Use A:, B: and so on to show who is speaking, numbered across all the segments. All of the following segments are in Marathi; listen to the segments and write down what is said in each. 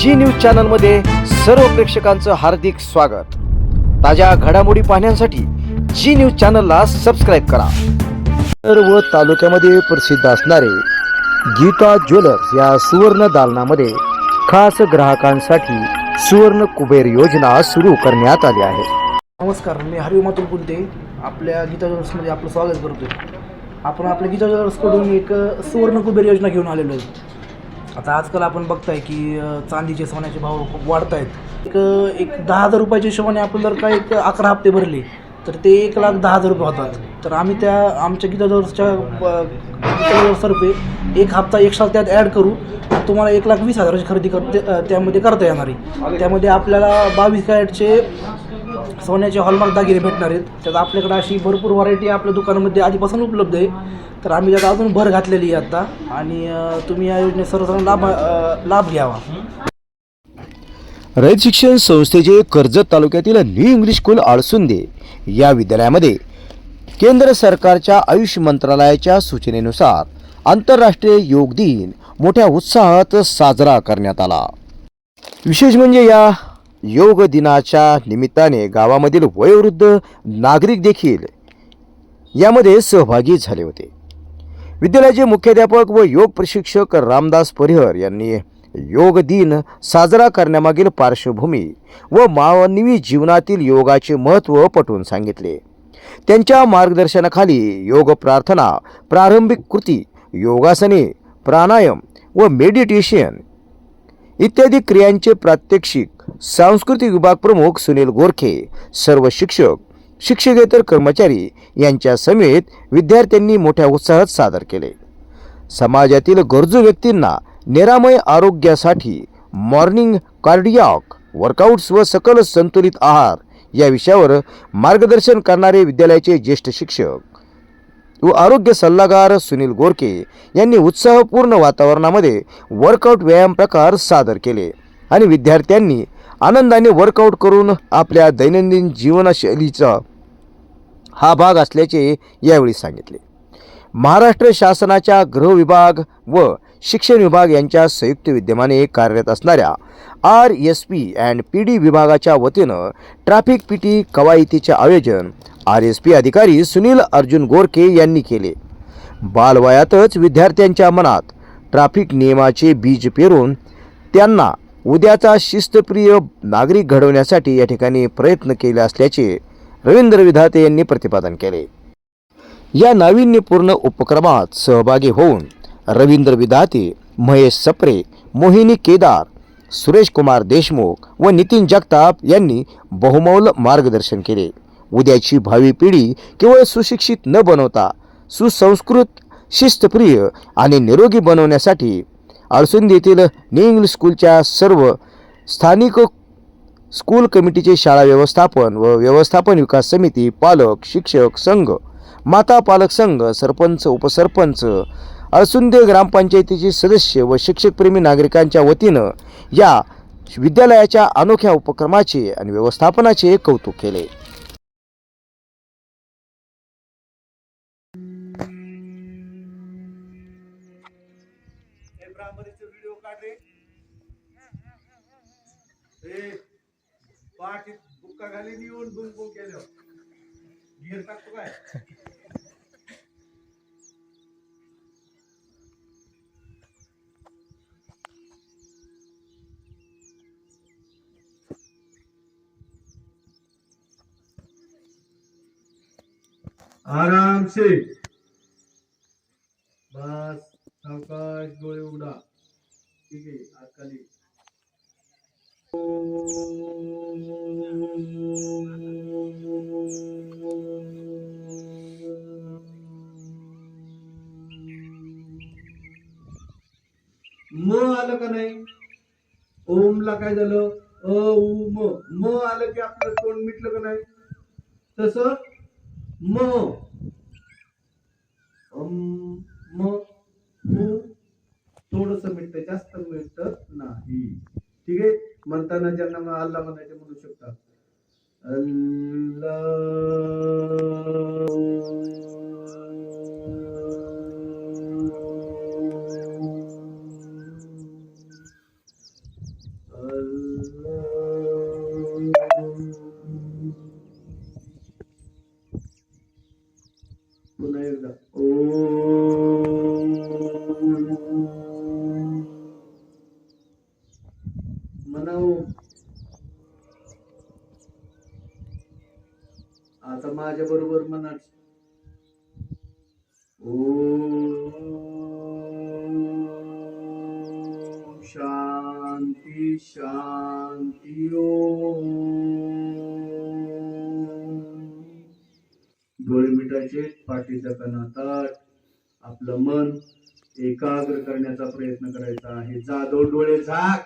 A: जी न्यूज चॅनलमध्ये सर्व प्रेक्षकांचं हार्दिक स्वागत. ताज्या घडामोडी पाहण्यासाठी जी न्यूज चॅनलला सबस्क्राईब करा. सर्व तालुक्यामध्ये प्रसिद्ध असणारे गीता ज्वेलर्स या सुवर्ण दालनामध्ये खास ग्राहकांसाठी सुवर्ण कुबेर योजना सुरू करण्यात आली आहे.
B: नमस्कार मी हरिओ मातुल कुलते. आपल्या गीता ज्वेलर्समध्ये आपलं स्वागत करतो आपण आपल्या गीता ज्वेलर्सकडून एक सुवर्ण कुबेर योजना घेऊन आलेलो आहे. आता आजकाल आपण बघताय की चांदीचे सोन्याचे भाव खूप वाढत आहेत एक एक दहा हजार रुपयाच्या हिशोबाने आपण जर का एक अकरा हप्ते भरले? तर ते एक लाख दहा हजार रुपये होतात. तर आम्ही त्या आमच्या गीता ज्वेलर्सच्या अ, गीता एक हप्ता एक्स्ट्रा त्यात ॲड करू. तुम्हाला एक लाख वीस हजाराची खरेदी करते त्यामध्ये करता येणार आहे. त्यामध्ये आपल्याला बावीस कॅरेटचे सोन्याचे हॉलमार्क दागिने भेटणार आहेत. त्यात आपल्याकडे अशी भरपूर व्हरायटी आपल्या दुकानामध्ये आधीपासून उपलब्ध आहे. तर आम्ही त्यात अजून भर घातलेली आहे आत्ता आणि तुम्ही या योजनेत सर्वसाधारण लाभ लाभ घ्यावा.
A: रयत शिक्षण संस्थेचे कर्जत तालुक्यातील न्यू इंग्लिश स्कूल आळसुंदे या विद्यालयामध्ये केंद्र सरकारच्या आयुष मंत्रालयाच्या सूचनेनुसार आंतरराष्ट्रीय योग दिन मोठ्या उत्साहात साजरा करण्यात आला. विशेष म्हणजे या योग दिनाच्या निमित्ताने गावामधील वयोवृद्ध नागरिक देखील यामध्ये सहभागी झाले होते. विद्यालयाचे मुख्याध्यापक व योग प्रशिक्षक रामदास परिहर यांनी योग दिन साजरा करण्यामागील पार्श्वभूमी व मानवी जीवनातील योगाचे महत्त्व पटवून सांगितले. त्यांच्या मार्गदर्शनाखाली योग प्रार्थना प्रारंभिक कृती योगासने प्राणायाम व मेडिटेशन इत्यादी क्रियांचे प्रात्यक्षिक सांस्कृतिक विभाग प्रमुख सुनील गोरखे सर्व शिक्षक शिक्षकेतर कर्मचारी यांच्या समेत विद्यार्थ्यांनी मोठ्या उत्साहात सादर केले. समाजातील गरजू व्यक्तींना निरामय आरोग्यासाठी मॉर्निंग कार्डियाक वर्कआउट्स व सकल संतुलित आहार या विषयावर मार्गदर्शन करणारे विद्यालयाचे ज्येष्ठ शिक्षक व आरोग्य सल्लागार सुनील गोरके यांनी उत्साहपूर्ण वातावरणामध्ये वर्कआउट व्यायाम प्रकार सादर केले आणि विद्यार्थ्यांनी आनंदाने वर्कआउट करून आपल्या दैनंदिन जीवनशैलीचा हा भाग असल्याचे यावेळी सांगितले. महाराष्ट्र शासनाच्या गृह विभाग व शिक्षण विभाग यांच्या संयुक्त विद्यमाने कार्यरत असणाऱ्या R S P and P D विभागाच्या वतीनं ट्रॅफिक पी टी कवायतीचे आयोजन आर एस पी अधिकारी सुनील अर्जुन गोरके यांनी केले. बालवयातच विद्यार्थ्यांच्या मनात ट्रॅफिक नियमाचे बीज पेरून त्यांना उद्याचा शिस्तप्रिय नागरिक घडवण्यासाठी या ठिकाणी प्रयत्न केले असल्याचे रवींद्र विधाते यांनी प्रतिपादन केले. या नाविन्यपूर्ण उपक्रमात सहभागी होऊन रवींद्र विधाते महेश सप्रे मोहिनी केदार सुरेश कुमार देशमुख व नितीन जगताप यांनी बहुमौल मार्गदर्शन केले. उद्याची भावी पिढी केवळ सुशिक्षित न बनवता सुसंस्कृत शिस्तप्रिय आणि निरोगी बनवण्यासाठी अळसुंदी येथील न्यू इंग्लिश स्कूलच्या सर्व स्थानिक स्कूल कमिटीचे शाळा व्यवस्थापन व व्यवस्थापन विकास समिती पालक शिक्षक संघ माता पालक संघ सरपंच उपसरपंच अळसुंदे ग्रामपंचायतीचे सदस्य व शिक्षकप्रेमी नागरिकांच्या वतीनं या विद्यालयाच्या अनोख्या उपक्रमाचे आणि व्यवस्थापनाचे कौतुक केले.
C: पाठी बुक्का घालीन येऊन बुंग बुंग केलं. गिअर टाकतो काय? आराम ठीक आहे? म्हणताना ज्यांना मग अल्ला म्हणायचे म्हणू शकता. अल्ला डोळे मिटायचे पाठीचा कणा ताट आपलं मन एकाग्र करण्याचा प्रयत्न करायचा आहे. जाधव डोळे झाक.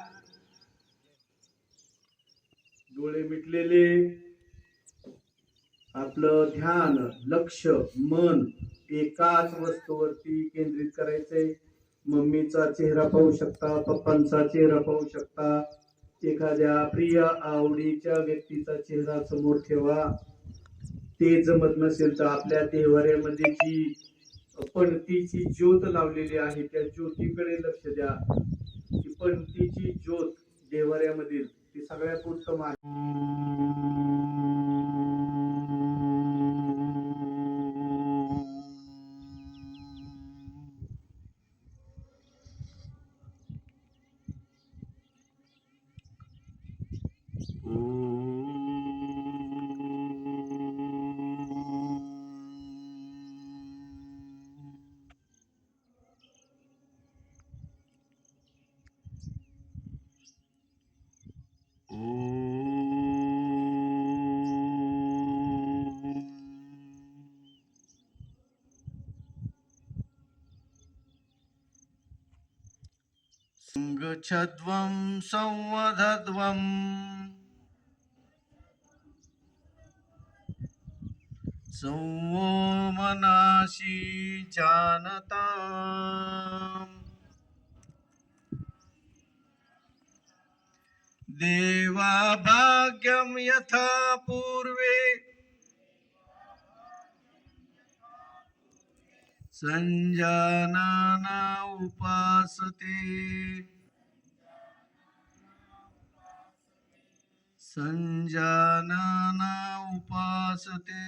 C: डोळे मिटलेले. आपलं ध्यान लक्ष मन एकाच वस्तूवरती केंद्रित करायचंय. मम्मीचा चेहरा पाहू शकता पप्पांचा चेहरा पाहू शकता. एखाद्या प्रिय आवडीच्या व्यक्तीचा चेहरा समोर ठेवा. ते जमत नसेल तर आपल्या देवाऱ्यामध्ये जी पणतीची ज्योत लावलेली आहे त्या ज्योतीकडे लक्ष द्या. की पणतीची ज्योत देवाऱ्यामधील ती सगळ्यात उत्तम आहे. सङ्गच्छध्वं संवधध्वम् संवो मनाशी जानता देवा भाग्यम यथा पूर्वे। सञ्जानाना उपासते। सञ्जानाना उपासते।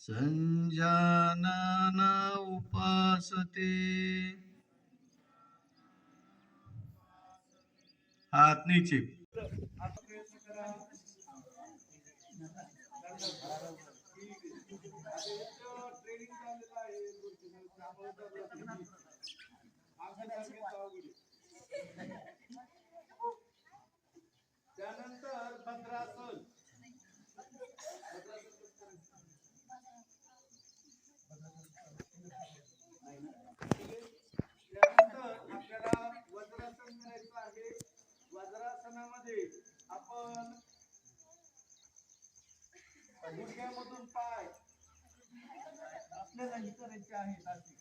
C: सञ्जानाना उपासते। हात नीचे। त्यानंतर भद्रासन त्यानंतर आपल्याला वज्रासन करायचं आहे. वज्रासनामध्ये आपण गुडघ्यामधून पाय आपल्याला ही करायचे आहे अशी.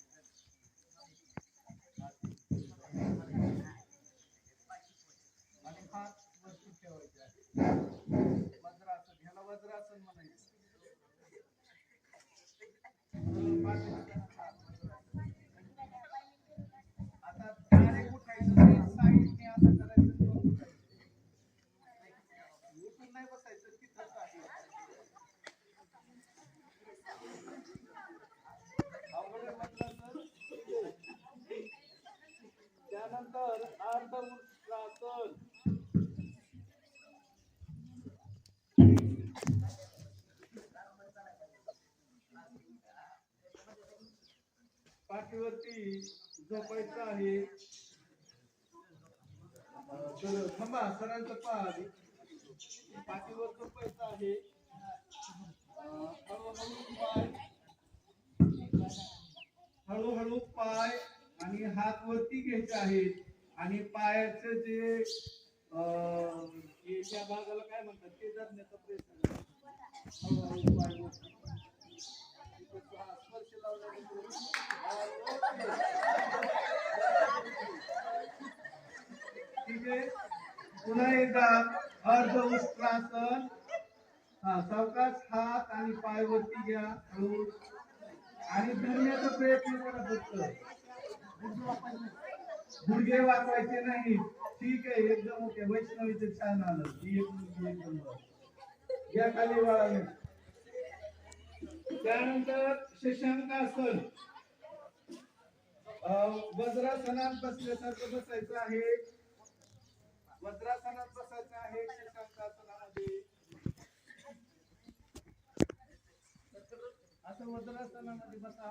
C: आणि हात वरती ठेवायचे आहे. वज्रासन ह्याला वज्रासन म्हणायचं. पाठीवरती जपायचं आहे तर थांबा सरांचं पहा पाठीवर जपायचं आहे. हळूहळू पाय. हळूहळू पाय आणि हात वरती घ्यायचे आहेत. आणि पायाचं जे त्या भागाला काय म्हणतात ते जाण्याचा प्रयत्न हळूहळू पाय स्पर्श लावला पुन्हा एकदा अर्ध उष्ट्रासन हा सावकाश हात आणि पाय वरती घ्या हळू. आणि धरण्याचा प्रयत्न करा फक्त. गुडघे वाचवायचे नाही. ठीक आहे एकदम ओके. वैष्णवीचं छान आलं. ही एक मुलगी एक नंबर या खाली वळाले त्यानंतर शशांकासन अं, वज्रासनात बसल्यासारखं बसायचं आहे. वज्रासनात बसायचं आहे. शशांकासनामध्ये असं वज्रासनामध्ये बसा.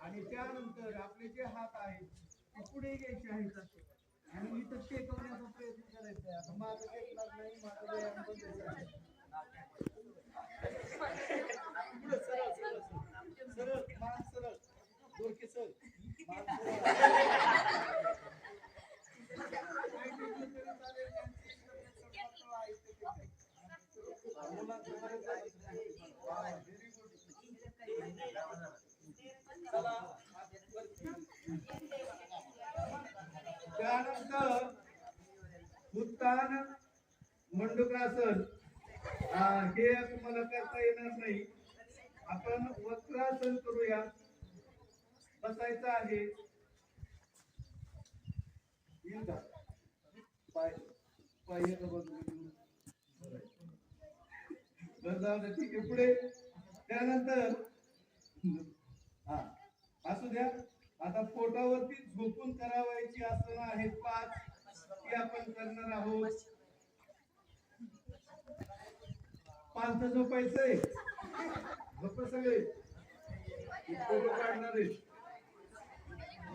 C: आणि त्यानंतर आपले जे हात आहेत ते पुढे घ्यायचे आहेत. असे. आणि इथं टेकवण्याचा प्रयत्न करायचा आहे. माझं टेकणार नाही माझं त्यानंतर उत्तान मंडुकासन हे तुम्हाला करता येणार नाही. आपण वक्रासन करूया. बसायचं आहे. जाऊ ठीक आहे. पुढे. त्यानंतर हा. असू द्या. आता पोटावरती झोपून करावायची आसनं आहेत पाच. ती आपण करणार आहोत. पाच झोपायचंय झोप सगळे. फोटो काढणार आहे पूर्ण झोपा मकर आसन आता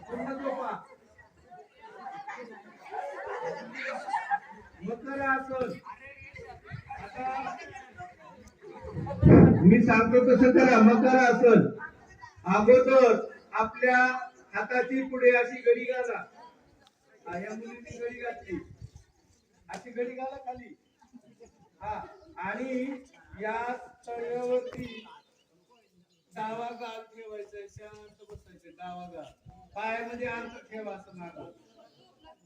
C: मी सांगतो तसं करा मकर आसन अगोदर आपल्या हाताची पुढे अशी गडी घाला. या मुलीची गडी घातली. अशी गडी घाला खाली. हा आणि या तळ्यावरती डावा गाल ठेवायचा शांत बसायचं डावा गाल पायामध्ये अंतर ठेवा असं माग.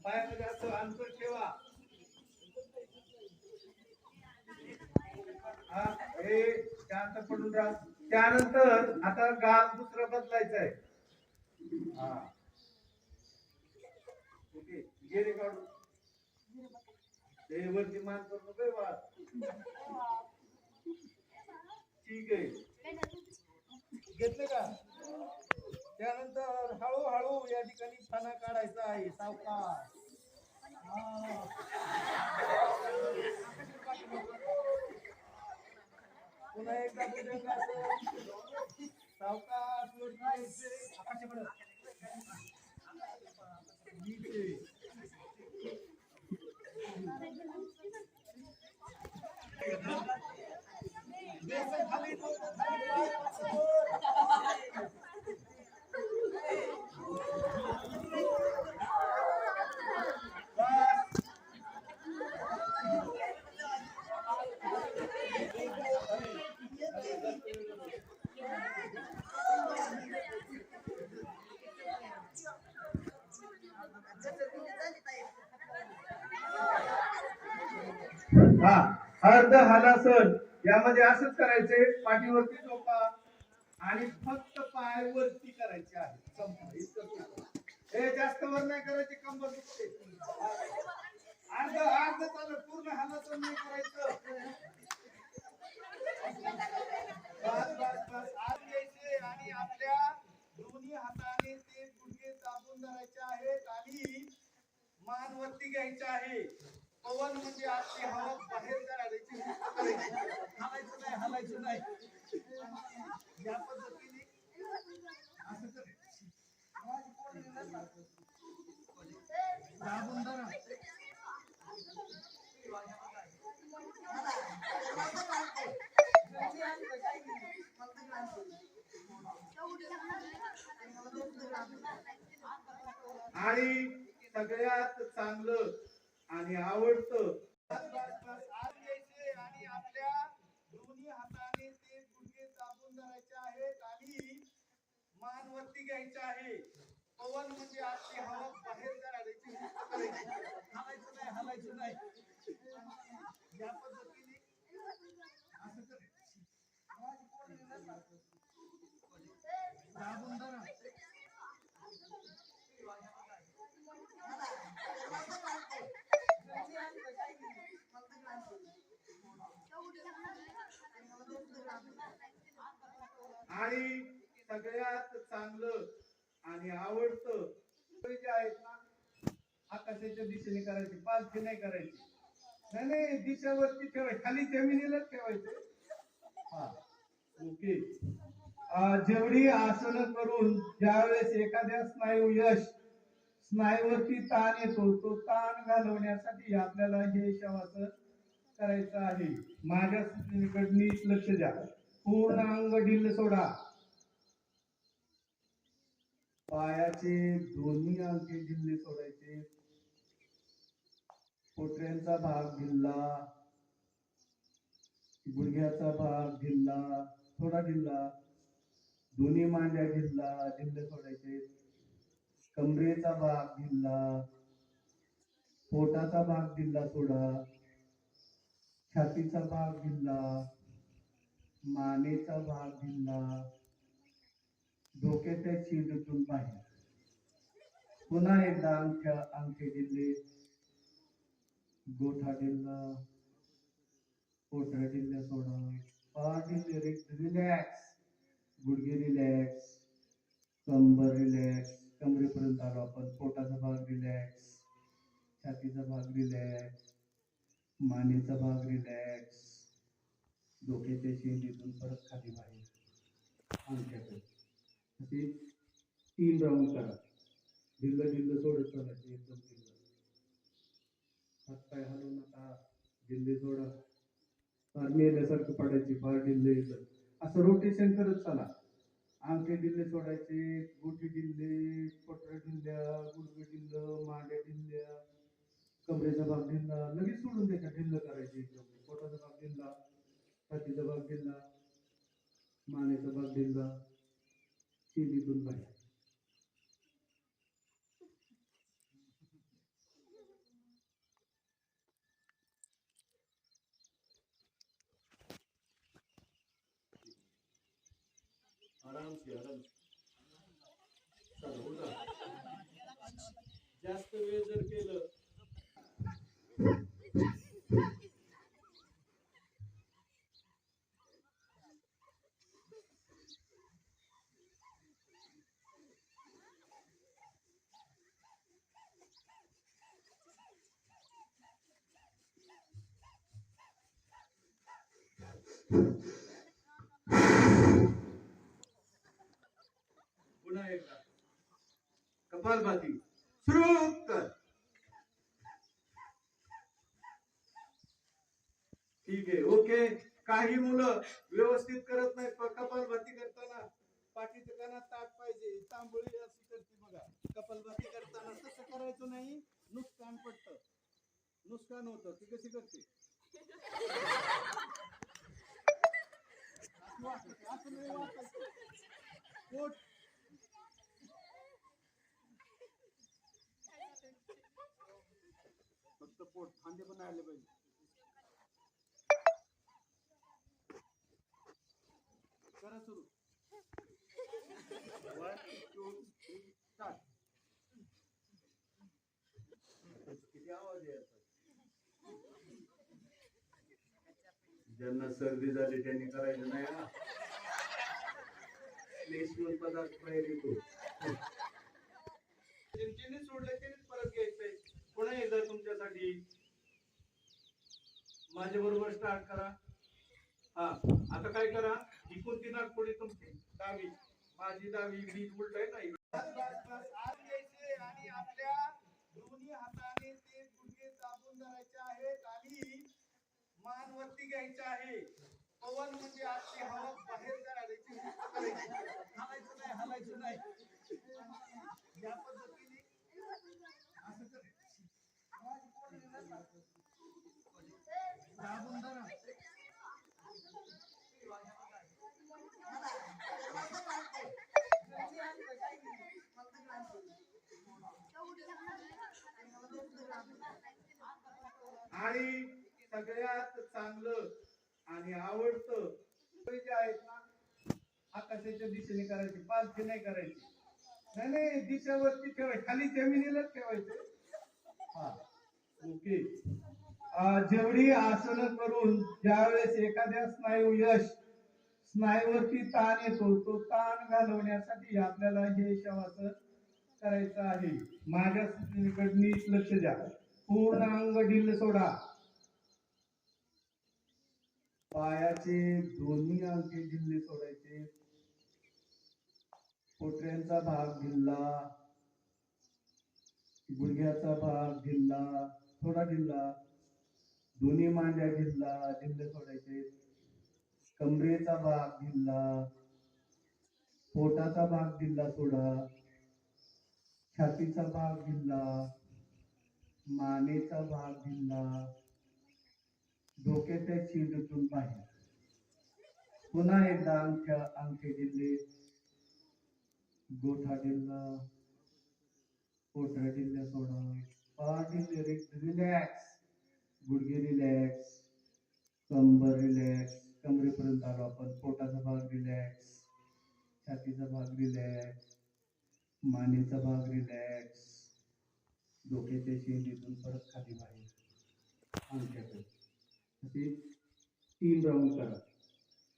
C: पायामध्ये असं अंतर ठेवा. हा हे शांत पडून राहा. त्यानंतर आता गाल दुसरं बदलायचं आहे हा. ओके गेले काढू ते वरती मान करू नको बा ठीक आहे. घेतलं का? त्यानंतर हळूहळू या ठिकाणी फणा काढायचा आहे सावकाश पुन्हा एकदा सावकार सावकाश खाली हा अर्ध हलासन यामध्ये असंच करायचे पाठीवरती झोपा. आणि फक्त पाय वरती करायचे आहे. हे जास्त वर नाही करायचे कंबर दुखते. अर्ध अर्ध चालू पूर्ण हलासन नाही करायचं. आत घ्यायचे आणि आपल्या दोन्ही हाताने ते गुडघे दाबून धरायचे आहेत आणि मान वरती घ्यायचे आहे. पवन म्हणजे आपली हवा बाहेर काढायची करायची. हलायचं नाही हलायचं नाही. या पद्धतीने असं दाबून धरा. आणि सगळ्यात चांगलं आणि आवडतं बस, बस, बस. आत घ्यायचे आणि आपल्या दोन्ही हाताने ते गुडघे दाबून धरायचे आहेत आणि मान वरती घ्यायचे आहे पवन म्हणजे आपली हवा बाहेर काढायची करायची. हलायचं नाही हलायचं नाही या पद्धतीने असं करायचं दाबून धरा आणि सगळ्यात चांगलं आणि आवडतं जे आहेत ना आकाशाच्या दिशेने करायची? पालखी नाही करायची. नाही नाही दिशेवरती ठेवायची खाली जमिनीलाच ठेवायचं. हा ओके. जेवढी आसनं करून ज्यावेळेस एखाद्या स्नायू यश स्नायूवरती ताण येतो तो ताण घालवण्यासाठी आपल्याला हे शवासन करायचं आहे. माझ्या सूचनेकडे लक्ष द्या. पूर्ण अंग ढिल्ल सोडा. पायाचे दोन्ही अंगठे ढिल्ले सोडायचे. पोटऱ्यांचा भाग ढिल्ला. गुडघ्याचा भाग ढिल्ला. थोडा ढिल्ला. दोन्ही मांड्या ढिल्ला ढिल्ले सोडायचे. कमरेचा भाग ढिल्ला. पोटाचा भाग ढिल्ला सोडा. छातीचा भाग ढिल्ला. मानेचा भाग दिला. डोक्याच्या शिंदूतून बाहेर. पुन्हा एकदा अंगठ्या अंगठे ढिल्ले गोठा ढिल्ला कोठा जिल्हा सोडा? पाठ रिलॅक्स. गुडघे रिलॅक्स. कंबर रिलॅक्स. कमरेपर्यंत आलो आपण. पोटाचा भाग रिलॅक्स. छातीचा भाग रिलॅक्स. मानेचा भाग रिलॅक्स. डोक्याच्या शेंडीतून परत खाली बाहेर. अंगठ्याकडे असे तीन राऊंड करा. ढिल्ल ढिल्ल सोडत चालायचे एकदम ढिल्ल. हात पाय हलवू नका. ढिल्ले सोडा फार मेल्यासारखं पडायची फार ढिल्ले येतं. असं रोटेशन करत चला. अंगठे ढिल्ले सोडायचे गोटी ढिल्ले पटर ढिल्ल्या गुडघे ढिल्ल मांड्या ढिल्ल्या कमरेचा भाग ढिल्ला लगेच सोडून द्यायचा ढिल्ल करायचे एकदम. पोटाचा भाग ढिल्ला. हातीचा भाग दिला मानेचा भाग दिला शेंडीतून बाहेर. आराम से आराम जास्त वेळ जर केलं पुन्हा एकदा. कपालभाती सुरू कर. ठीक आहे ओके. काही मुलं व्यवस्थित करत नाहीत. कपालभाती करताना पाठीच्या कानात ताट पाहिजे. तांबोळी अशी करते बघा. कपालभाती करताना तसं करायचं नाही. नुकसान पडतं. नुकसान होतं. ती कशी करते असं वाकायचं, असं नाही वाकायचं. पोट फक्त पोट खांदे पण आले पाहिजे करा सुरू वन टू थ्री स्टार्ट किती आवाज आहे? ज्यांना सर्दी झाली त्यांनी करायचं नाही हा. प्लेसमेंट पदार्थ बाहेर येतो. ज्यांनी सोडलं त्यांनीच परत घ्यायचंय? पुन्हा एकदा तुमच्यासाठी. माझ्या बरोबर स्टार्ट करा. हा आता काय करा? ही कोणती नागपुडी तुमची. डावी. माझी डावी मी उलट आहे ना आणि आपल्या दोन्ही हाताने ते गुडघे दाबून धरायचे आहेत. आणि मानवती घ्यायची घ्यायचं आहे. पवन म्हणजे आतली हवा बाहेर करायची. हलायचं नाही हलायचं नाही. या पद्धतीने असं आणि सगळ्यात चांगलं आणि आवडतं जे आहेत ना आकाशाच्या दिशेने करायचे पालखी नाही करायची. नाही नाही दिशेवरती ठेवायची खाली जमिनीलाच ठेवायचे. हा ओके. जेवढी आसनं करून ज्यावेळेस एखाद्या स्नायू यश स्नायूवरती ताण येतो तो ताण घालवण्यासाठी आपल्याला हे शवासन करायचं आहे. माझ्या लक्ष द्या. पूर्ण अंग ढिल्ल सोडा. पायाचे दोन्ही अंगे जिल्हे सोडायचे. पोटऱ्यांचा भाग ढिल्ला गुडघ्याचा भाग ढिल्ला थोडा ढिल्ला दोन्ही मांड्या ढिल्ला ढिल्ले सोडायचे. कमरेचा भाग ढिल्ला पोटाचा भाग ढिल्ला सोडा छातीचा भाग ढिल्ला मानेचा भाग ढिल्ला डोक्याच्या शिडीतून बाहेर. पुन्हा एकदा आमच्या अंगठे ढिल्ले गोठा जिल्हा कोठा जिल्हा सोडा? पाय ढिल्ले रिलॅक्स. गुडघे रिलॅक्स. कंबर रिलॅक्स. कमरेपर्यंत आलो आपण. पोटाचा भाग रिलॅक्स. छातीचा भाग रिलॅक्स. मानेचा भाग रिलॅक्स. डोक्याच्या शेंडीतून परत खाली बाहेर. आमच्याकडे असे तीन राऊंड करा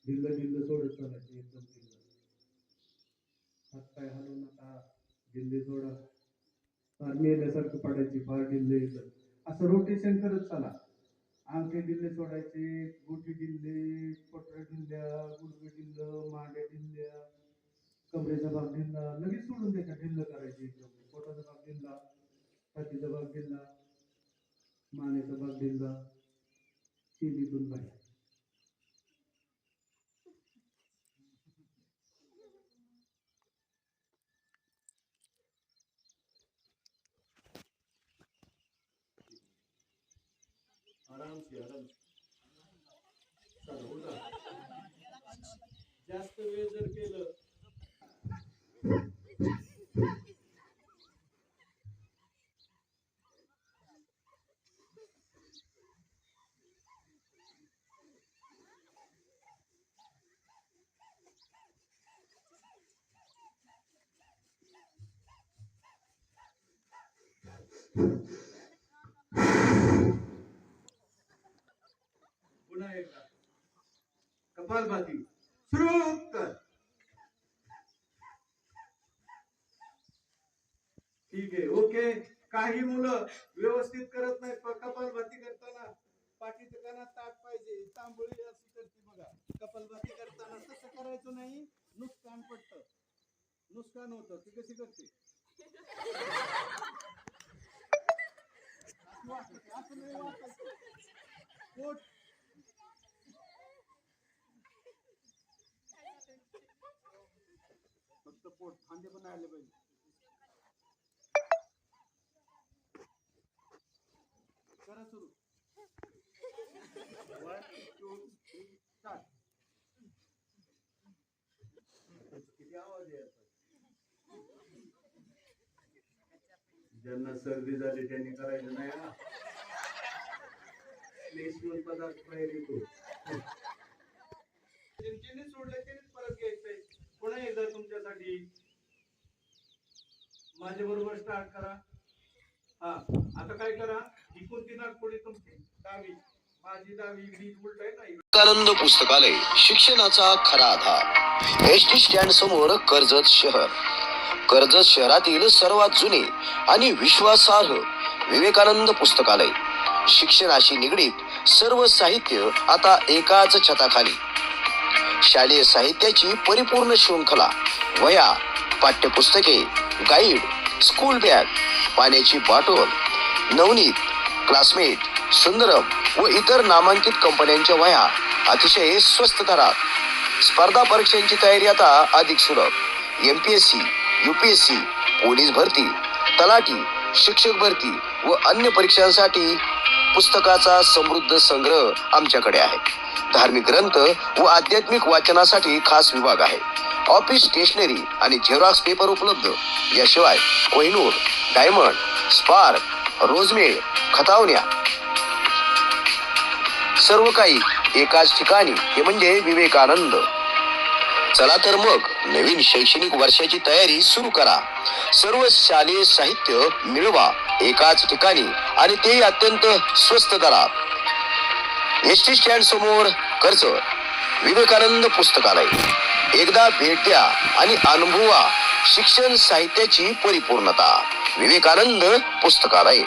C: ढिल्ल ढिल्ल सोडत चालायचे एकदम ढिल्ल हात पाय हलवू नका ढिल्ले सोडा. फार मेल्यासारखं पडायचे फार ढिल्ले येतं असं रोटेशन करत चला. अंगठे ढिल्ले सोडायचे गोटी ढिल्ले पटऱ्या ढिल्ल्या गुडघे ढिल्ल मांड्या ढिल्ल्या कमरेचा भाग ढिल्ला लगेच सोडून द्यायचा ढिल्ल करायचे एकदम. पोटाचा भाग ढिल्ला छातीचा भाग ढिल्ला मानेचा भाग ढिल्ला शेतीतून बाहेर आराम से आराम जास्त वेळ जर केलं पुन्हा एकदा कपालभाती. सुरू कर. ठीक आहे ओके. काही मुलं व्यवस्थित करत नाहीत कपालभाती करताना पाठीत कानात ताट पाहिजे तांबोळी अशी करते बघा. कपालभाती करताना तसं करायचं नाही नुकसान पडतं. नुकसान होतं ती कशी करते? असं असं नाही वाटायचं. पोट सपोर्ट फांदे खांदे पण आले पाहिजे. करा सुरू. One two three start. किती आवाज आहे ज्यांना सर्दी झाली त्यांनी करायचं नाही ना. प्लेसमेंट पदार्थ बाहेर येतो. ज्यांनी सोडलं त्यांनीच परत घ्यायचं पुन्हा एकदा तुमच्यासाठी माझ्या बरोबर स्टार्ट करा. हा आता काय करा? ही कोणती नागपुडी तुमची डावी माझी डावी बीज उलट आहे ना
A: विवेकानंद पुस्तकालय शिक्षणाचा खरा आधार. एस टी स्टँड समोर कर्जत शहर. कर्जत शहरातील सर्वात जुने आणि विश्वासार्ह विवेकानंद पुस्तकालय. शिक्षणाशी निगडीत सर्व साहित्य आता एकाच छताखाली. शालेय साहित्याची परिपूर्ण शृंखला वया पाठ्यपुस्तके गाईड स्कूल बॅग पाण्याची बॉटल नवनीत क्लासमेट सुंदरम व इतर नामांकित कंपन्यांच्या वया अतिशय स्वस्त दरात. स्पर्धा परीक्षांची तयारी आता अधिक सुलभ. M P S C U P S C police भरती तलाठी शिक्षक भरती व अन्य परीक्षांसाठी पुस्तकाचा समृद्ध संग्रह आमच्याकडे आहे. धार्मिक ग्रंथ व आध्यात्मिक वाचनासाठी खास विभाग आहे. ऑफिस स्टेशनरी आणि झेरॉक्स पेपर उपलब्ध. याशिवाय कोहिनूर डायमंड स्पार्क रोजमेळ खतावण्या. सर्व काही एकाच ठिकाणी. हे म्हणजे विवेकानंद. चला तर मग नवीन शैक्षणिक वर्षाची तयारी सुरू करा. सर्व शालेय साहित्य मिळवा. एकाच ठिकाणी आणि तेही अत्यंत स्वस्त दरात. एसटी स्टँड समोर खर्च विवेकानंद पुस्तकालय. एकदा भेट द्या आणि अनुभवा शिक्षण साहित्याची परिपूर्णता. विवेकानंद पुस्तकालय.